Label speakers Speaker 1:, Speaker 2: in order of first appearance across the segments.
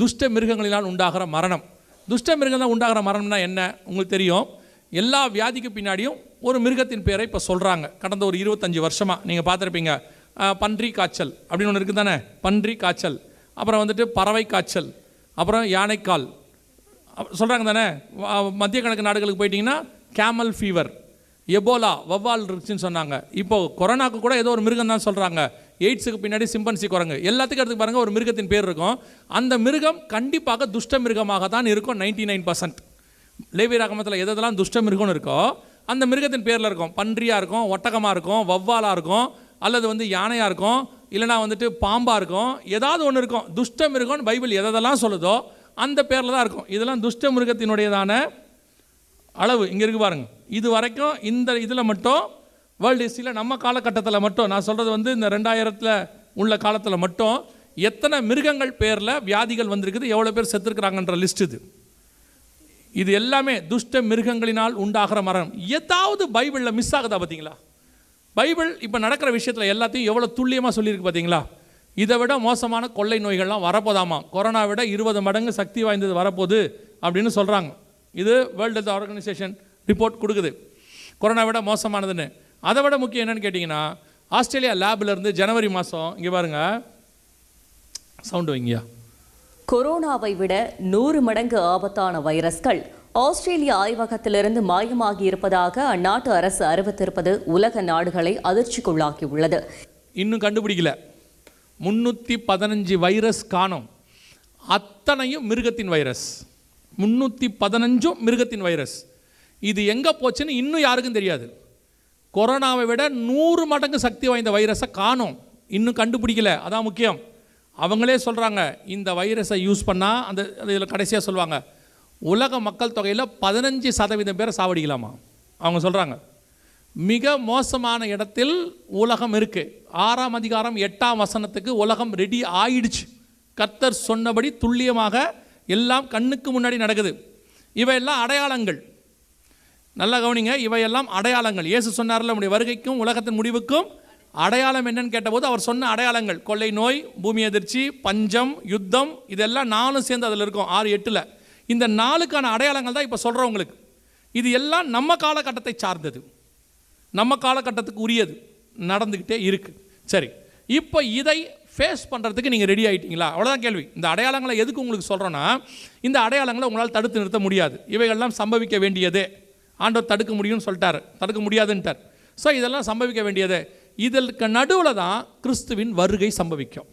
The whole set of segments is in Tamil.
Speaker 1: துஷ்ட மிருகங்களினால் உண்டாகிற மரணம். துஷ்ட மிருகங்கள் உண்டாகிற மரணம்னா என்ன? உங்களுக்கு தெரியும். எல்லா வியாதிக்கு பின்னாடியும் ஒரு மிருகத்தின் பேரை இப்போ சொல்கிறாங்க கடந்த ஒரு இருபத்தஞ்சி வருஷமாக நீங்கள் பார்த்துருப்பீங்க. பன்றி காய்ச்சல் அப்படின்னு ஒன்று இருக்குது தானே பன்றி காய்ச்சல். அப்புறம் வந்துட்டு பறவை காய்ச்சல். அப்புறம் யானைக்கால். சொல்கிறாங்க தானே? மத்திய கிழக்கு நாடுகளுக்கு போயிட்டிங்கன்னா கேமல் ஃபீவர் எபோலா வவ்வால் இருந்துச்சுன்னு சொன்னாங்க. இப்போ கொரோனாக்கு கூட ஏதோ ஒரு மிருகம் தான் சொல்கிறாங்க எய்ட்ஸுக்கு பின்னாடி சிம்பன்சி குரங்கு. எல்லாத்துக்கும் எடுத்து பாருங்கள் ஒரு மிருகத்தின் பேர் இருக்கும். அந்த மிருகம் கண்டிப்பாக துஷ்ட மிருகமாக தான் இருக்கும் நைன்டி நைன் பர்சன்ட். லேவி ரகமத்தில் எதெல்லாம் துஷ்ட மிருகம்னு இருக்கோ அந்த மிருகத்தின் பேரில் இருக்கும். பன்றியாக இருக்கும் ஒட்டகமாக இருக்கும் வவ்வாலாக இருக்கும் அல்லது வந்து யானையாக இருக்கும் இல்லைனா வந்துட்டு பாம்பாக இருக்கும். ஏதாவது ஒன்று இருக்கும். துஷ்ட மிருகம்னு பைபிள் எதெல்லாம் சொல்லுதோ அந்த பேரில் தான் இருக்கும். இதெல்லாம் துஷ்ட மிருகத்தினுடையதான அளவு. இங்கே இருக்கு பாருங்கள் இது வரைக்கும் இந்த இதில் மட்டும் வேர்ல்டு ஹிஸ்ட்ரியில் நம்ம காலகட்டத்தில் மட்டும் நான் சொல்கிறது வந்து இந்த ரெண்டாயிரத்தில் உள்ள காலத்தில் மட்டும் எத்தனை மிருகங்கள் பேரில் வியாதிகள் வந்திருக்குது எவ்வளோ பேர் செத்துருக்குறாங்கன்ற லிஸ்ட் இது. இது எல்லாமே துஷ்ட மிருகங்களினால் உண்டாகிற மரணம். ஏதாவது பைபிளில் மிஸ் ஆகுதா பார்த்தீங்களா பைபிள் இப்போ நடக்கிற விஷயத்தில் எல்லாத்தையும் எவ்வளோ துல்லியமாக சொல்லியிருக்கு பார்த்தீங்களா இதை விட மோசமான கொள்ளை நோய்கள்லாம் வரப்போதாமா? கொரோனா விட இருபது மடங்கு சக்தி வாய்ந்தது வரப்போகுது அப்படின்னு சொல்கிறாங்க இது வேர்ல்டு ஹெல்த் ஆர்கனைசேஷன் ரிப்போர்ட் கொடுக்குது. கொரோனா விட மோசமானதுன்னு. அதை விட முக்கியம் என்னன்னு கேட்டிங்கன்னா ஆஸ்திரேலியா லேப்ல இருந்து ஜனவரி மாதம் இங்கே பாருங்க. சவுண்டு வைங்கயா
Speaker 2: கொரோனாவை விட நூறு மடங்கு ஆபத்தான வைரஸ்கள் ஆஸ்திரேலிய ஆய்வகத்திலிருந்து மாயமாகி இருப்பதாக அந்நாட்டு அரசு அறிவித்திருப்பது உலக நாடுகளை அதிர்ச்சிக்குள்ளாக்கியுள்ளது.
Speaker 1: இன்னும் கண்டுபிடிக்கல. முந்நூற்றி பதினஞ்சு வைரஸ் காணோம். அத்தனையும் மிருகத்தின் வைரஸ். முந்நூற்றி பதினஞ்சும் மிருகத்தின் வைரஸ். இது எங்கே போச்சுன்னு இன்னும் யாருக்கும் தெரியாது. கொரோனாவை விட நூறு மடங்கு சக்தி வாய்ந்த வைரஸை காணோம். இன்னும் கண்டுபிடிக்கல. அதான் முக்கியம். அவங்களே சொல்கிறாங்க இந்த வைரஸை யூஸ் பண்ணால் அந்த இதில் கடைசியாக சொல்லுவாங்க உலக மக்கள் தொகையில் பதினஞ்சு சதவீதம் பேரை சாவடிக்கலாமா? அவங்க சொல்கிறாங்க மிக மோசமான இடத்தில் உலகம் இருக்குது ஆறாம் அதிகாரம் எட்டாம் வசனத்துக்கு உலகம் ரெடி ஆயிடுச்சு. கர்த்தர் சொன்னபடி துல்லியமாக எல்லாம் கண்ணுக்கு முன்னாடி நடக்குது. இவையெல்லாம் அடையாளங்கள். நல்லா கவனிங்க இவையெல்லாம் அடையாளங்கள். இயேசு சொன்னார்ல நம்முடைய வருகைக்கும் உலகத்தின் முடிவுக்கும் அடையாளம் என்னன்னு கேட்டபோது அவர் சொன்ன அடையாளங்கள். கொள்ளை நோய் பூமி எதிர்ச்சி பஞ்சம் யுத்தம் இதெல்லாம் நாலும் சேர்ந்து அதில் இருக்கும் ஆறு எட்டில். இந்த நாளுக்கான அடையாளங்கள் தான் இப்போ சொல்கிறோம் உங்களுக்கு. இது எல்லாம் நம்ம காலகட்டத்தை சார்ந்தது. நம்ம காலகட்டத்துக்கு உரியது. நடந்துக்கிட்டே இருக்குது சரி இப்போ இதை ஃபேஸ் பண்ணுறதுக்கு நீங்கள் ரெடி ஆகிட்டீங்களா அவ்வளோதான் கேள்வி. இந்த அடையாளங்களை எதுக்கு உங்களுக்கு சொல்கிறோன்னா இந்த அடையாளங்களை உங்களால் தடுத்து நிறுத்த முடியாது. இவைகள்லாம் சம்பவிக்க வேண்டியதே. ஆண்டவர் தடுக்க முடியும்னு சொல்லிட்டார். தடுக்க முடியாதுன்ட்டார் ஸோ இதெல்லாம் சம்பவிக்க வேண்டியது. இதற்கு நடுவில் தான் கிறிஸ்துவின் வருகை சம்பவிக்கும்.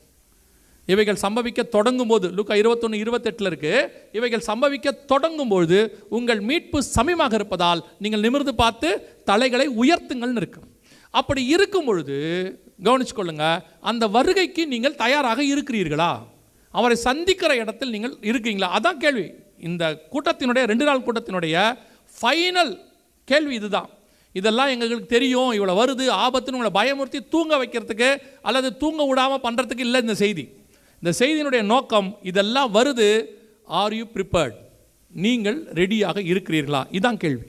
Speaker 1: இவைகள் சம்பவிக்க தொடங்கும் போது லுக்கா இருபத்தொன்று இருபத்தெட்டில் இருக்குது இவைகள் சம்பவிக்க தொடங்கும் பொழுது உங்கள் மீட்பு சமயமாக இருப்பதால் நீங்கள் நிமிர்ந்து பார்த்து தலைகளை உயர்த்துங்கள்னு இருக்கும். அப்படி இருக்கும் பொழுது கவனிச்சுக்கொள்ளுங்க அந்த வருகைக்கு நீங்கள் தயாராக இருக்கிறீர்களா? அவரை சந்திக்கிற இடத்தில் நீங்கள் இருக்கீங்களா? அதான் கேள்வி. இந்த கூட்டத்தினுடைய ரெண்டு நாள் கூட்டத்தினுடைய ஃபைனல் கேள்வி இதுதான். இதெல்லாம் எங்களுக்கு தெரியும். இவ்வளோ வருது. ஆபத்துன்னு உங்களை பயமுறுத்தி தூங்க வைக்கிறதுக்கு அல்லது தூங்க விடாமல் பண்ணுறதுக்கு இல்லை இந்த செய்தி. இந்த செய்தியினுடைய நோக்கம் இதெல்லாம் வருது. ஆர் யூ ப்ரிப்பேர்ட் நீங்கள் ரெடியாக இருக்கிறீர்களா? இதுதான் கேள்வி.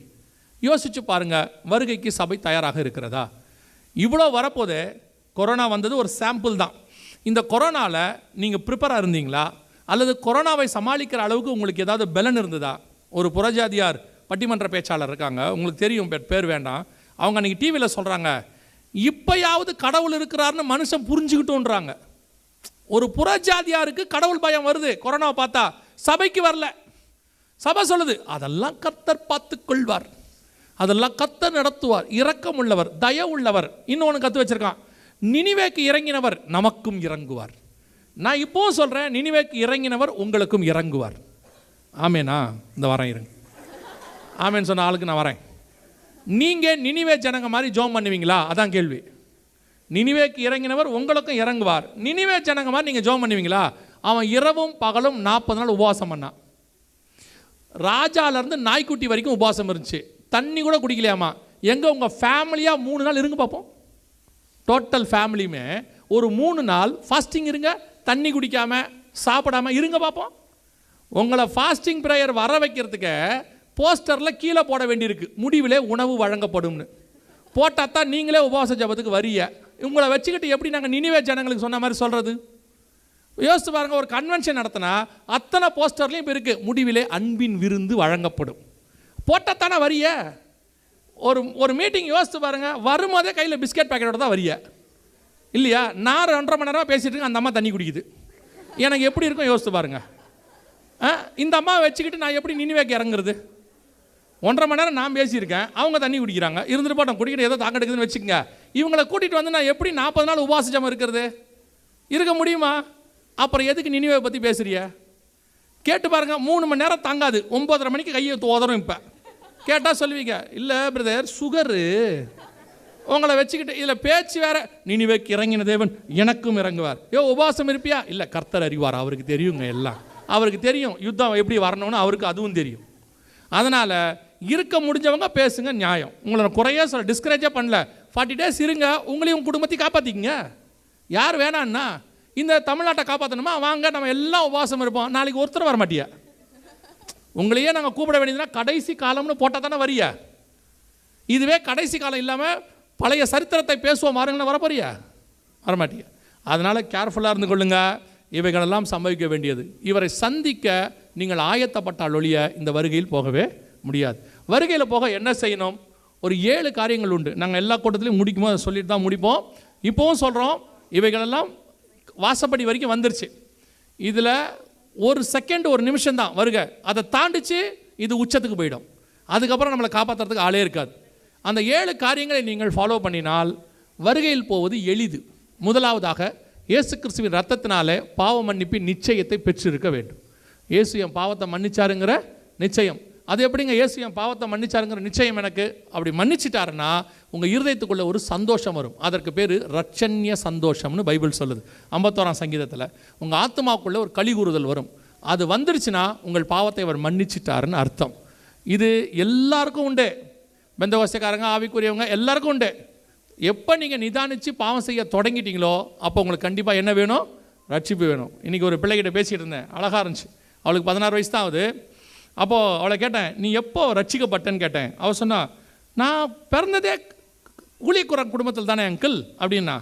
Speaker 1: யோசிச்சு பாருங்கள் வருகைக்கு சபை தயாராக இருக்கிறதா? இவ்வளோ வரப்போதே கொரோனா வந்தது ஒரு சாம்பிள் தான். இந்த கொரோனாவில் நீங்கள் ப்ரிப்பராக இருந்தீங்களா? அல்லது கொரோனாவை சமாளிக்கிற அளவுக்கு உங்களுக்கு ஏதாவது பலன் இருந்ததா? ஒரு புறஜாதியார் பட்டிமன்ற பேச்சாளர் இருக்காங்க. உங்களுக்கு தெரியும் பேர் வேண்டாம். அவங்க அன்றைக்கி டிவியில் சொல்கிறாங்க இப்போயாவது கடவுள் இருக்கிறாருன்னு மனுஷன் புரிஞ்சுக்கிட்டோன்றாங்க. ஒரு புறஜாதியாருக்கு கடவுள் பயம் வருது. கொரோனாவை பார்த்தா சபைக்கு வரல. சபை சொல்லுது அதெல்லாம் கத்தர் பார்த்து கொள்வார். அதெல்லாம் கத்தர் நடத்துவார். இரக்கம் உள்ளவர் தய உள்ளவர். இன்னொன்று கற்று வச்சிருக்கான். நினிவேக்கு இறங்கினவர் நமக்கும் இறங்குவார். நான் இப்போவும் சொல்கிறேன் நினிவேக்கு இறங்கினவர் உங்களுக்கும் இறங்குவார். ஆமேனா? இந்த வாரம் இருங்க. ஆமேன்னு சொன்ன ஆளுக்கு நான் வரேன். நீங்கள் நினிவே ஜனங்க மாதிரி ஜோம் பண்ணுவீங்களா? அதான் கேள்வி. நினிவேக்கு இறங்கினவர் உங்களுக்கும் இறங்குவார். நினிவே ஜனங்க மாதிரி நீங்கள் ஜோம் பண்ணுவீங்களா? அவன் இரவும் பகலும் நாற்பது நாள் உபவாசம் பண்ணான் ராஜாலேருந்து நாய்க்குட்டி வரைக்கும் உபவாசம் இருந்துச்சு. தண்ணி கூட குடிக்கலையாமா? எங்கே உங்கள் ஃபேமிலியாக மூணு நாள் இருங்க பார்ப்போம் டோட்டல் ஃபேமிலியுமே ஒரு மூணு நாள் ஃபாஸ்டிங் இருங்க தண்ணி குடிக்காமல் சாப்பிடாம இருங்க பார்ப்போம் உங்களை ஃபாஸ்டிங் ப்ரேயர் வர வைக்கிறதுக்கு போஸ்டரில் கீழே போட வேண்டியிருக்கு. முடிவிலே உணவு வழங்கப்படும்னு. போட்டால் தான் நீங்களே உபவாச ஜபத்துக்கு வரிய உங்களை வச்சுக்கிட்டு எப்படி நாங்கள் நினைவே ஜனங்களுக்கு சொன்ன மாதிரி சொல்கிறது யோசித்து பாருங்கள் ஒரு கன்வென்ஷன் நடத்தினா அத்தனை போஸ்டர்லேயும் இப்போ இருக்குது முடிவிலே அன்பின் விருந்து வழங்கப்படும். போட்டால் தானே வரிய ஒரு ஒரு மீட்டிங் யோசித்து பாருங்க வரும்போதே கையில் பிஸ்கட் பேக்கெட்டோட தான் வரிய இல்லையா? நான் ரெண்டரை மணி நேரமாக பேசிகிட்டு இருக்கேன் அந்த அம்மா தண்ணி குடிக்குது. எனக்கு எப்படி இருக்கும் யோசித்து பாருங்கள் ஆ, இந்த அம்மாவை வச்சுக்கிட்டு நான் எப்படி நினைவேக்கு இறங்குறது? ஒன்றரை மணி நேரம் நான் பேசியிருக்கேன். அவங்க தண்ணி குடிக்கிறாங்க. இருந்துட்டு போட்டோம் குடிக்கிட்டு ஏதோ தாக்கம் எடுக்குதுன்னு வச்சுக்கோங்க. இவங்களை கூட்டிகிட்டு வந்து நான் எப்படி நாற்பது நாள் உபாசிச்சம் இருக்கிறது? இருக்க முடியுமா? அப்புறம் எதுக்கு நினைவை பற்றி பேசுறிய? கேட்டு பாருங்க மூணு மணி நேரம் தாங்காது. ஒம்பதரை மணிக்கு கையை உதறும் இப்போ. கேட்டால் சொல்லுவீங்க இல்லை பிரதர் சுகரு உங்களை வச்சுக்கிட்டு இதில் பேச்சு வேற. நினைவேக்கு இறங்கின தேவன் எனக்கும் இறங்குவார். ஏ உபாசம் இருப்பியா? இல்லை கர்த்தர் அறிவார். அவருக்கு தெரியுங்க எல்லாம். அவருக்கு தெரியும். யுத்தம் எப்படி வரணும்னு அவருக்கு அதுவும் தெரியும். அதனால் இருக்க முடிஞ்சவங்க பேசுங்க நியாயம். உங்களை குறைய சொல்ல டிஸ்கரேஜே பண்ணல. ஃபார்ட்டி டேஸ் இருங்க உங்களையும் உங்கள் குடும்பத்தையும் காப்பாற்றிக்கிங்க யார் வேணான்னா இந்த தமிழ்நாட்டை காப்பாற்றணுமா வாங்க நம்ம எல்லாம் உபவாசம் இருப்போம். நாளைக்கு ஒருத்தர் வர மாட்டியா உங்களையே நாங்கள் கூப்பிட வேண்டியதுன்னா கடைசி காலம்னு போட்டால் தானே வரியா? இதுவே கடைசி காலம் இல்லாமல் பழைய சரித்திரத்தை பேசுவோம் வாருங்களேன் வரப்போறியா? வரமாட்டியா? அதனால் கேர்ஃபுல்லாக இருந்து கொள்ளுங்க. இவைகளெல்லாம் சம்பவிக்க வேண்டியது. இவரை சந்திக்க நீங்கள் ஆயத்தப்பட்டால் ஒழிய இந்த வருகையில் போகவே முடியாது. வருகையில் போக என்ன செய்யணும்? ஒரு ஏழு காரியங்கள் உண்டு. நாங்கள் எல்லா கூட்டத்திலையும் முடிக்கும்? போது சொல்லிட்டு தான் முடிப்போம். இப்போவும் சொல்கிறோம் இவைகளெல்லாம் வாசப்படி வரைக்கும் வந்துருச்சு. இதில் ஒரு செகண்ட் ஒரு நிமிஷம் தான் வருக. அதை தாண்டிச்சு இது உச்சத்துக்கு போயிடும். அதுக்கப்புறம் நம்மளை காப்பாற்றுறதுக்கு ஆளே இருக்காது. அந்த ஏழு காரியங்களை நீங்கள் ஃபாலோ பண்ணினால் வருகையில் போவது எளிது. முதலாவதாக இயேசு கிறிஸ்துவின் ரத்தத்தினாலே பாவ மன்னிப்பின் நிச்சயத்தை பெற்றிருக்க வேண்டும். இயேசு என் பாவத்தை மன்னிச்சாருங்கிற நிச்சயம். அது எப்படிங்க இயேசு என் பாவத்தை மன்னிச்சாருங்கிற நிச்சயம் எனக்கு? அப்படி மன்னிச்சிட்டாருன்னா உங்கள் இருதயத்துக்குள்ள ஒரு சந்தோஷம் வரும். அதற்கு பேர் ரட்சண்ய சந்தோஷம்னு பைபிள் சொல்லுது. ஐம்பத்தோராம் சங்கீதத்தில் உங்கள் ஆத்மாவுக்குள்ளே ஒரு களி கூறுதல் வரும். அது வந்துருச்சுன்னா உங்கள் பாவத்தை அவர் மன்னிச்சிட்டாருன்னு அர்த்தம். இது எல்லாருக்கும் உண்டு. பெந்தகோசக்காரங்க ஆவிக்குரியவங்க எல்லாருக்கும் உண்டு. எப்போ நீங்கள் நிதானித்து பாவம் செய்ய தொடங்கிட்டீங்களோ அப்போ உங்களுக்கு கண்டிப்பாக என்ன வேணும்? ரட்சிப்பு வேணும். இன்றைக்கி ஒரு பிள்ளைகிட்ட பேசிகிட்டு இருந்தேன். அழகாக இருந்துச்சு. அவளுக்கு பதினாறு வயசு தான் ஆகுது. அப்போது அவளை கேட்டேன் நீ எப்போ ரட்சிக்கப்பட்டேன்னு கேட்டேன். அவள் சொன்னா நான் பிறந்ததே ஊழியக்குறன் குடும்பத்தில் தானே அங்கிள் அப்படின்னா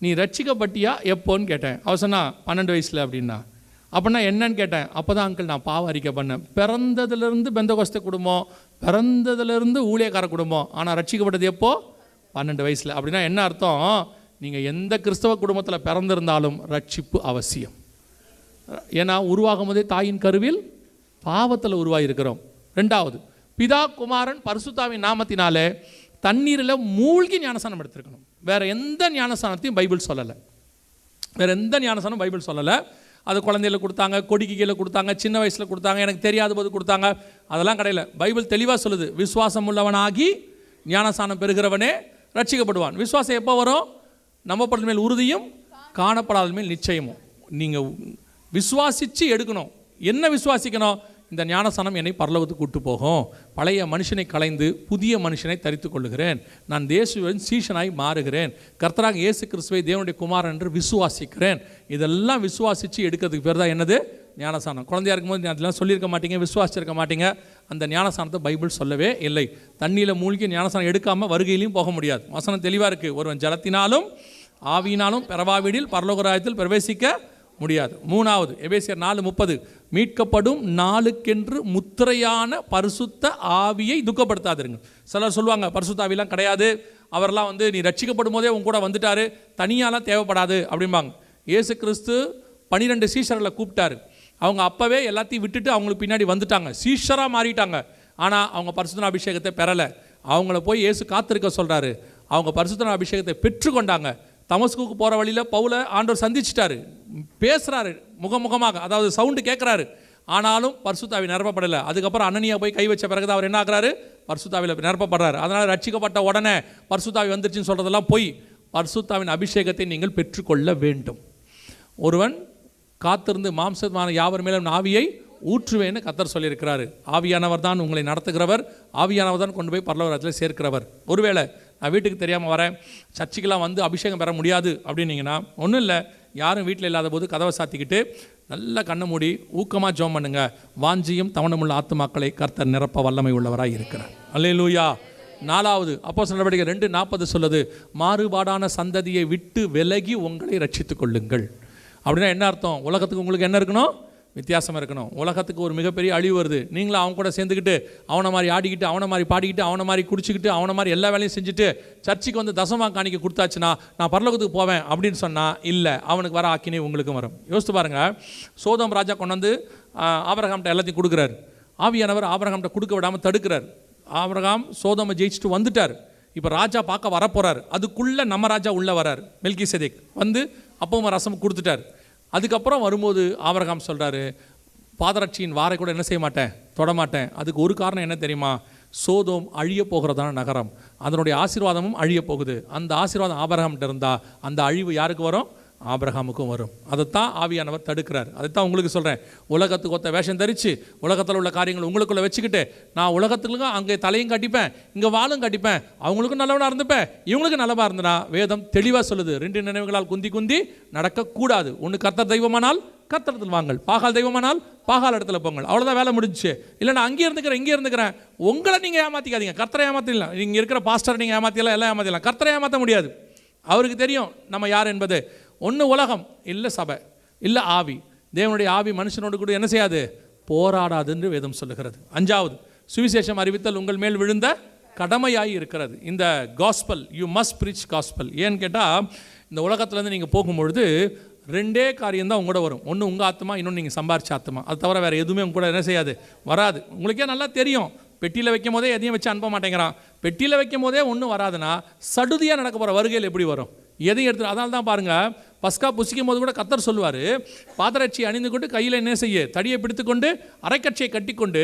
Speaker 1: நீ ரட்சிக்கப்பட்டியா எப்போன்னு கேட்டேன். அவள் சொன்னா பன்னெண்டு வயசில் அப்படின்னா. அப்படின்னா என்னன்னு கேட்டேன் அப்போ தான் அங்கிள் நான் பாவ அறிக்கை பண்ணேன். பிறந்ததுலேருந்து பெந்தகோஸ்த குடும்பம் பிறந்ததுலேருந்து ஊழியக்கார குடும்பம் ஆனால் ரட்சிக்கப்பட்டது எப்போ? பன்னெண்டு வயசில். அப்படின்னா என்ன அர்த்தம்? நீங்கள் எந்த கிறிஸ்தவ குடும்பத்தில் பிறந்திருந்தாலும் ரட்சிப்பு அவசியம். ஏன்னா உருவாகும் போதே தாயின் கருவில் பாவத்தில் உருவாகியிருக்கிறோம் ரெண்டாவது பிதா குமாரன் பரிசுத்தாவின் நாமத்தினாலே தண்ணீரில் மூழ்கி ஞானசானம் எடுத்திருக்கணும். வேறு எந்த ஞானஸ்தானத்தையும் பைபிள் சொல்லலை. வேறு எந்த ஞானசானம் பைபிள் சொல்லலை. அது குழந்தையில கொடுத்தாங்க கொடிக்கு கீழே கொடுத்தாங்க சின்ன வயசில் கொடுத்தாங்க எனக்கு தெரியாத போது கொடுத்தாங்க. அதெல்லாம் கிடையாது பைபிள் தெளிவாக சொல்லுது. விசுவாசம் உள்ளவனாகி ஞானஸ்தானம் பெறுகிறவனே ரட்சிக்கப்படுவான் விசுவாசம் எப்போ வரும்? நம்பப்படுற மேல் உறுதியும் காணப்படாத மேல் நிச்சயமும். நீங்கள் விசுவாசித்து எடுக்கணும். என்ன விசுவாசிக்கணும்? இந்த ஞானசானம் என்னை பரலோகத்துக்கு கூட்டு போகும். பழைய மனுஷனை கலைந்து புதிய மனுஷனை தரித்து கொள்ளுகிறேன். நான் தேசுவின் சீஷனாய் மாறுகிறேன். கர்த்தராக இயேசு கிறிஸ்துவை தேவனுடைய குமாரன் என்று விசுவாசிக்கிறேன். இதெல்லாம் விசுவாசித்து எடுக்கிறதுக்கு பேர் தான் என்னது? ஞானசானம் குழந்தையா இருக்கும்போது அதெல்லாம் சொல்லியிருக்க மாட்டீங்க விசுவாசிச்சிருக்க மாட்டீங்க. அந்த ஞானசானத்தை பைபிள் சொல்லவே இல்லை. தண்ணியில் மூழ்கி ஞானசானம் எடுக்காமல் வருகையிலையும் போக முடியாது. வசனம் தெளிவாக இருக்குது ஒருவன் ஜலத்தினாலும் ஆவியினாலும் பெறவாவிடில் பரலோகராயத்தில் பிரவேசிக்க முடியாது. மூணாவது எபேசியர் நாலு முப்பது மீட்கப்படும் நாளுக்கென்று முத்திரையான பரிசுத்த ஆவியை துக்கப்படுத்தாதிருங்க சிலர் சொல்லுவாங்க பரிசுத்த ஆவிலாம் கிடையாது. அவரெல்லாம் வந்து நீ ரட்சிக்கப்படும் போதே உன் கூட வந்துட்டாரு தனியாலாம் தேவைப்படாது அப்படிம்பாங்க. இயேசு கிறிஸ்து பனிரெண்டு சீஷர்களை கூப்பிட்டாரு. அவங்க அப்போவே எல்லாத்தையும் விட்டுட்டு அவங்களுக்கு பின்னாடி வந்துட்டாங்க. சீஷராக மாறிட்டாங்க. ஆனால் அவங்க பரிசுத்தன அபிஷேகத்தை பெறலை. அவங்கள போய் இயேசு காத்திருக்க சொல்கிறாரு அவங்க பரிசுத்தன அபிஷேகத்தை பெற்றுக்கொண்டாங்க. தமஸ்குக்கு போகிற வழியில் பவுலை ஆண்டவர் சந்திச்சிட்டாரு. பேசுகிறாரு முகமுகமாக அதாவது சவுண்டு கேட்குறாரு ஆனாலும் பர்சுத்தாவி நிரப்பப்படலை. அதுக்கப்புறம் அண்ணனியா போய் கை வச்ச பிறகு அவர் என்ன ஆகிறாரு? பர்சுத்தாவில் நிரப்பப்படுறாரு. அதனால் ரட்சிக்கப்பட்ட உடனே பர்சுத்தாவி வந்துருச்சுன்னு சொல்கிறதெல்லாம் போய் பர்சுத்தாவின் அபிஷேகத்தை நீங்கள் பெற்றுக்கொள்ள வேண்டும். ஒருவன் காத்திருந்து மாம்சமான யாவர் மேலும் ஆவியை ஊற்றுவேன்னு கத்தர் சொல்லியிருக்கிறாரு. ஆவியானவர் தான் உங்களை நடத்துகிறவர். ஆவியானவர் தான் கொண்டு போய் பரலவராஜில் சேர்க்கிறவர். ஒருவேளை நான் வீட்டுக்கு தெரியாமல் வரேன். சர்ச்சுக்கெல்லாம் வந்து அபிஷேகம் பெற முடியாது அப்படின்னீங்கன்னா ஒன்றும் இல்லை. யாரும் வீட்டில் இல்லாத போது கதவை சாத்திக்கிட்டு நல்ல கண்ணை மூடி ஊக்கமாக ஜோம் பண்ணுங்க. வாஞ்சியும் தவணமுள்ள ஆத்துமாக்களை கர்த்தர் நிரப்ப வல்லமை உள்ளவராக இருக்கிறார். அல்லேலூயா. நாலாவது அப்போ நடவடிக்கை ரெண்டு நாற்பது சொல்லுது மாறுபாடான சந்ததியை விட்டு விலகி உங்களை ரட்சித்துக் கொள்ளுங்கள். அப்படின்னா என்ன அர்த்தம்? உலகத்துக்கு உங்களுக்கு என்ன இருக்கணும்? வித்தியாசமாக இருக்கணும். உலகத்துக்கு ஒரு மிகப்பெரிய அழிவு வருது. நீங்களும் அவன் கூட சேர்ந்துக்கிட்டு அவனை மாதிரி ஆடிக்கிட்டு அவனை மாதிரி பாடிக்கிட்டு அவனை மாதிரி குடிச்சிக்கிட்டு அவனை மாதிரி எல்லா வேலையும் செஞ்சுட்டு சர்ச்சுக்கு வந்து தசமாக காணிக்க கொடுத்தாச்சுன்னா நான் பரலோகத்துக்கு போவேன் அப்படின்னு சொன்னால் இல்லை அவனுக்கு வர ஆக்கினே உங்களுக்கும் வரும். யோசித்து பாருங்கள் சோதம் ராஜா கொண்டு வந்து ஆபரகாம்கிட்ட எல்லாத்தையும் கொடுக்குறாரு. ஆவியானவர் ஆபரகாம்கிட்ட கொடுக்க விடாமல் தடுக்கிறார். ஆபரகாம் சோதமை ஜெயிச்சுட்டு வந்துட்டார். இப்போ ராஜா பார்க்க வரப்போகிறார் அதுக்குள்ளே நம்ம ராஜா உள்ளே வரார். மெல்கி செதேக் வந்து அப்பவும் ரசம் கொடுத்துட்டார். அதுக்கப்புறம் வரும்போது ஆபரகாம் சொல்கிறாரு பாதராட்சியின் வாரை கூட என்ன செய்ய மாட்டேன்? தொட மாட்டேன். அதுக்கு ஒரு காரணம் என்ன தெரியுமா? சோதோம் அழிய போகிறதான நகரம். அதனுடைய ஆசீர்வாதமும் அழிய போகுது. அந்த ஆசீர்வாதம் ஆபரகம்கிட்ட இருந்தால் அந்த அழிவு யாருக்கு வரும்? ஆபிரகாமுக்கும் வரும். அதைத்தான் ஆவியானவர் தடுக்கிறார். அதைத்தான் உங்களுக்கு சொல்கிறேன் உலகத்துக்கு ஒத்த வேஷம் தரித்து உலகத்தில் உள்ள காரியங்கள் உங்களுக்குள்ளே வச்சுக்கிட்டு நான் உலகத்துக்கும் அங்கே தலையும் கட்டிப்பேன் இங்கே வாளும் கட்டிப்பேன் அவங்களுக்கும் நல்லவனாக இருந்துப்பேன் இவங்களுக்கும் நல்லவாக இருந்தனா? வேதம் தெளிவாக சொல்லுது. ரெண்டு நினைவுகளால் குந்தி குந்தி நடக்கக்கூடாது. ஒன்று கர்த்தர் தெய்வமானால் கத்தரத்தில் வாங்கள். பாகால் தெய்வமானால் பாகால் இடத்துல போங்கள் அவ்வளோதான் வேலை முடிஞ்சுச்சு. இல்லை நான் அங்கே இருந்துக்கிறேன் இங்கே இருந்துக்கிறேன். உங்களை நீங்கள் ஏமாற்றிக்காதீங்க கர்த்தரை ஏமாற்றிடலாம் நீங்கள் இருக்கிற பாஸ்டரை நீங்கள் ஏமாற்றிடலாம் எல்லாம் ஏமாற்றிடலாம் கர்த்தரை ஏமாற்ற முடியாது. அவருக்கு தெரியும் நம்ம யார் என்பது. ஒன்று உலகம் இல்லை சபை இல்லை ஆவி. தேவனுடைய ஆவி மனுஷனோடு கூட என்ன செய்யாது? போராடாது என்று வேதம் சொல்லுகிறது. அஞ்சாவது சுவிசேஷம் அறிவித்தல் உங்கள் மேல் விழுந்த கடமையாகி இருக்கிறது. இந்த gospel you must preach gospel ஏன்னு கேட்டால் இந்த உலகத்துலேருந்து நீங்கள் போகும்பொழுது ரெண்டே காரியம் தான் உங்களோட வரும். ஒன்று உங்கள் ஆத்மா இன்னொன்று நீங்கள் சம்பாரிச்ச ஆத்மா அது தவிர வேறு எதுவுமே உங்க கூட என்ன செய்யாது? வராது. உங்களுக்கே நல்லா தெரியும். பெட்டியில் வைக்கும் போதே எதையும் வச்சு அனுப்ப மாட்டேங்கிறான். பெட்டியில் வைக்கும் போதே ஒன்றும் வராதுன்னா சடுதியாக நடக்க போகிற வருகையில் எப்படி வரும்? எதையும் எடுத்து அதனால தான் பாருங்கள் பஸ்கா புசிக்கும் போது கூட கத்தர் சொல்லுவார் பாதரட்சி அணிந்து கொண்டு கையில் என்ன செய்ய தடியை பிடித்துக்கொண்டு அரைக்கட்சியை கட்டிக்கொண்டு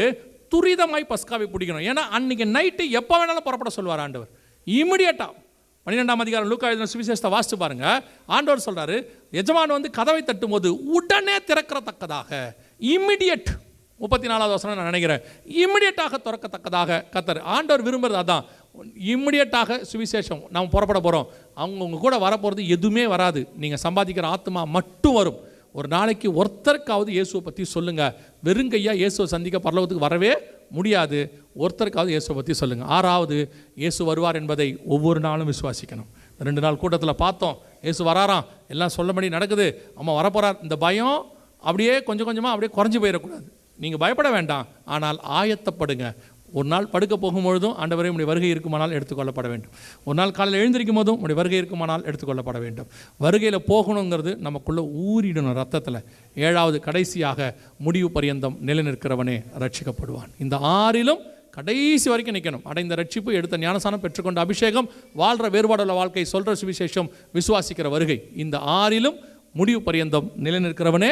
Speaker 1: துரிதமாய் பஸ்காவை பிடிக்கணும். ஏன்னா அன்றைக்கி நைட்டு எப்போ வேணாலும் புறப்பட சொல்லுவார் ஆண்டவர். இமிடியட்டாக பன்னிரெண்டாம் அதிகாரம் லூக்கா எழுதின சுவிசேஷத்தை வாசித்து பாருங்க. ஆண்டவர் சொல்கிறாரு எஜமான் வந்து கதவை தட்டும்போது உடனே திறக்கிறத்தக்கதாக இம்மிடியட் முப்பத்தி நாலாவது வசனம் நான் நினைக்கிறேன். இமிடியட்டாக திறக்கத்தக்கதாக கத்தர் ஆண்டவர் விரும்புகிறது அதான். இம்மிடியட்டாக சுவிசேஷம் நாம் புறப்பட போகிறோம் அவங்க கூட வரப்போகிறது எதுவுமே வராது. நீங்கள் சம்பாதிக்கிற ஆத்மா மட்டும் வரும். ஒரு நாளைக்கு ஒருத்தருக்காவது இயேசுவை பற்றி சொல்லுங்கள் வெறுங்கையா இயேசுவை சந்திக்க பரலோகத்துக்கு வரவே முடியாது. ஒருத்தருக்காவது இயேசுவை பற்றி சொல்லுங்கள் ஆறாவது இயேசு வருவார் என்பதை ஒவ்வொரு நாளும் விசுவாசிக்கணும். ரெண்டு நாள் கூட்டத்தில் பார்த்தோம். இயேசு வராராம். எல்லாம் சொல்லபடி நடக்குது. அம்மா வரப்போகிறார் இந்த பயம் அப்படியே கொஞ்சம் கொஞ்சமாக அப்படியே குறைஞ்சி போயிடக்கூடாது. நீங்கள் பயப்பட வேண்டாம். ஆனால் ஆயத்தப்படுங்க. ஒரு நாள் படுக்க போகும்பொழுதும் ஆண்டவரை உடைய வருகை இருக்குமானால் எடுத்துக்கொள்ளப்பட வேண்டும். ஒரு நாள் காலையில் எழுந்திருக்கும் போதும் உடைய வருகை இருக்குமானால் எடுத்துக்கொள்ளப்பட வேண்டும். வருகையில் போகணுங்கிறது நமக்குள்ள ஊறிடணும் ரத்தத்தில். ஏழாவது கடைசியாக முடிவு பரியந்தம் நிலைநிற்கிறவனே ரட்சிக்கப்படுவான் இந்த ஆறிலும் கடைசி வரைக்கும் நிற்கணும் அடைந்த ரட்சிப்பு எடுத்த ஞானசானம் பெற்றுக்கொண்ட அபிஷேகம் வாழ்கிற வேறுபாடுள்ள வாழ்க்கை சொல்கிற சுவிசேஷம் விசுவாசிக்கிற வருகை. இந்த ஆறிலும் முடிவு பரியந்தம் நிலைநிற்கிறவனே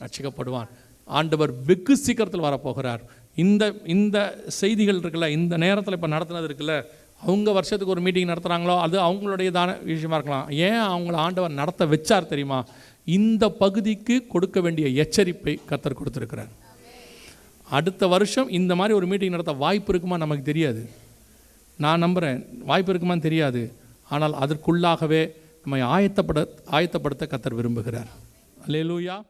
Speaker 1: ரட்சிக்கப்படுவான் ஆண்டவர் வெகு சீக்கிரத்தில் வரப்போகிறார். இந்த இந்த செய்திகள் இருக்குல்ல இந்த நேரத்தில் இப்போ நடத்துனது இருக்குல்ல அவங்க வருஷத்துக்கு ஒரு மீட்டிங் நடத்துகிறாங்களோ அது அவங்களுடையதான விஷயமா இருக்கலாம். ஏன் அவங்கள ஆண்டவர் நடத்த வச்சார் தெரியுமா? இந்த பகுதிக்கு கொடுக்க வேண்டிய எச்சரிப்பை கத்தர் கொடுத்துருக்கிறார். அடுத்த வருஷம் இந்த மாதிரி ஒரு மீட்டிங் நடத்த வாய்ப்பு இருக்குமா நமக்கு தெரியாது. நான் நம்புகிறேன் வாய்ப்பு இருக்குமான்னு தெரியாது. ஆனால் அதற்குள்ளாகவே நம்மை ஆயத்தப்பட ஆயத்தப்படுத்த கத்தர் விரும்புகிறார். அல்லேலூயா.